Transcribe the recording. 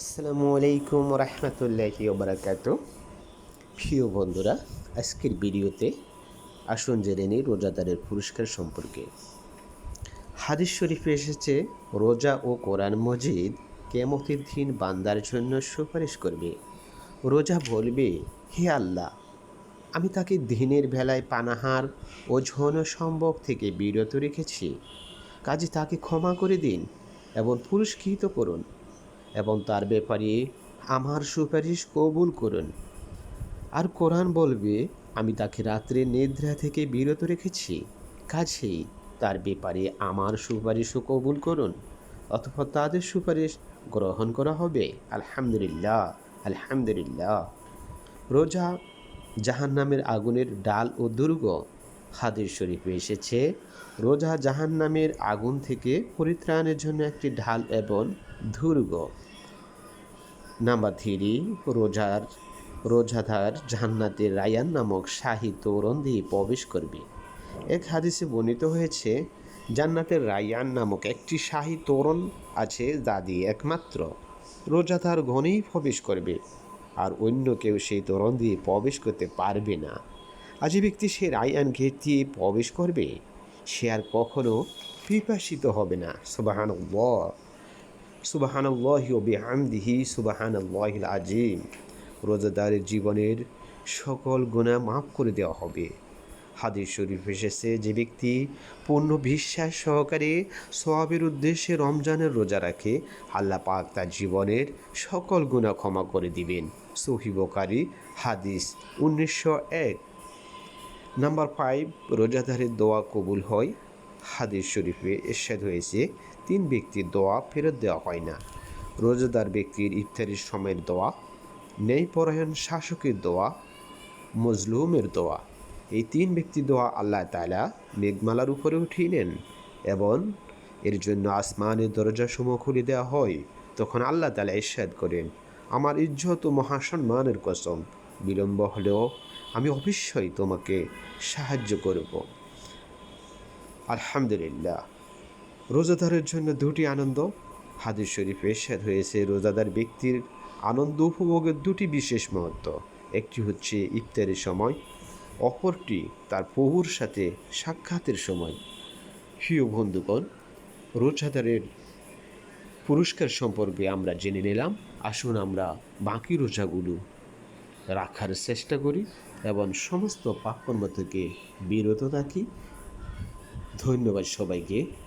আসসালামু আলাইকুম রহমতুল্লাহি ওবরাকাত। প্রিয় বন্ধুরা, আজকের ভিডিওতে আসুন জেনে নিই রোজাদারের পুরস্কার সম্পর্কে। হাদিস শরীফে এসেছে, রোজা ও কোরআন মজিদ কেমতের দিন বান্দার জন্য সুপারিশ করবে। রোজা বলবে, হে আল্লাহ, আমি তাকে দিনের বেলায় পানাহার ও ঝন সম্ভব থেকে বিরত রেখেছি। কাজে তাকে ক্ষমা করে দিন এবং পুরস্কৃত করুন। এবং তার ব্যাপারে আমার সুপারিশ কবুল করুন। আর কোরআন বলবে, আমি তাকে রাত্রে নিদ্রা থেকে বিরত রেখেছি। কাজেই তার ব্যাপারে আমার সুপারিশও কবুল করুন, অথবা তাদের সুপারিশ গ্রহণ করা হবে। আলহামদুলিল্লাহ আলহামদুলিল্লাহ। রোজা জাহান্নামের আগুনের ডাল ও দুর্গ হাদিস শরীফে এসেছে। রোজা জাহান্নামের আগুন থেকে পরিত্রাণের জন্য একটি ঢাল এবং দুর্গ। নাম্বার থ্রি, রোজার রোজাধার জান্নাতের রায়ান নামক শাহী তোরণ দিয়ে প্রবেশ করবে। এক হাদিসে বর্ণিত হয়েছে, জান্নাতের রায়ান নামক একটি শাহী তোরণ আছে দিয়ে একমাত্র রোজাধার গণেই প্রবেশ করবে, আর অন্য কেউ সেই তোরণ দিয়ে প্রবেশ করতে পারবে না। আজ ব্যক্তি সে রায়ান গেট দিয়ে প্রবেশ করবে, সে আর কখনো পিপাসিত হবে না। সুবাহান সুবাহানাল্লাহি ও আজিম রোজাদারের জীবনের সকল গুণা মাফ করে দেওয়া হবে। হাদিস শরীফ এসেছে, যে ব্যক্তি পূর্ণ বিশ্বাস সহকারে সোয়াবের উদ্দেশ্যে রমজানের রোজা রাখে, আল্লাহ পাক তার জীবনের সকল গুণা ক্ষমা করে দিবেন। সহিবকারী হাদিস উনিশশো এক। নাম্বার ফাইভ রোজাদারের দোয়া কবুল হয়। হাদিস শরীফে এরশাদ হয়েছে তিন ব্যক্তির দোয়া ফেরত দেওয়া হয় না। রোজাদার ব্যক্তির ইফতারির সময়ের দোয়া, ন্যায়পরায়ণ শাসকের দোয়া, মজলুমের দোয়া। এই তিন ব্যক্তির দোয়া আল্লাহ তালা মেঘমালার উপরে উঠিয়ে নেন এবং এর জন্য আসমানের দরজাসমূহ খুলে দেওয়া হয়। তখন আল্লাহ তালা ইরশাদ করেন, আমার ইজ্জত ও মহাসম্মানের কসম, বিলম্ব হলেও আমি অবশ্যই তোমাকে সাহায্য করব। আলহামদুলিল্লাহ। রোজাদারের জন্য দুটি আনন্দ। হাদিস শরীফ এরশাদ হয়েছে রোজাদার ব্যক্তির আনন্দ উপভোগের দুটি বিশেষ মহত্ব। একটি হচ্ছে ইফতারের সময়, অপরটি তার প্রভুর সাথে সাক্ষাতের সময়। প্রিয় বন্ধুগণ, রোজাদারের পুরস্কার সম্পর্কে আমরা জেনে নিলাম। আসুন আমরা বাকি রোজাগুলো রাখার চেষ্টা করি এবং সমস্ত পাপকর্ম থেকে বিরত থাকি। ধন্যবাদ সবাইকে।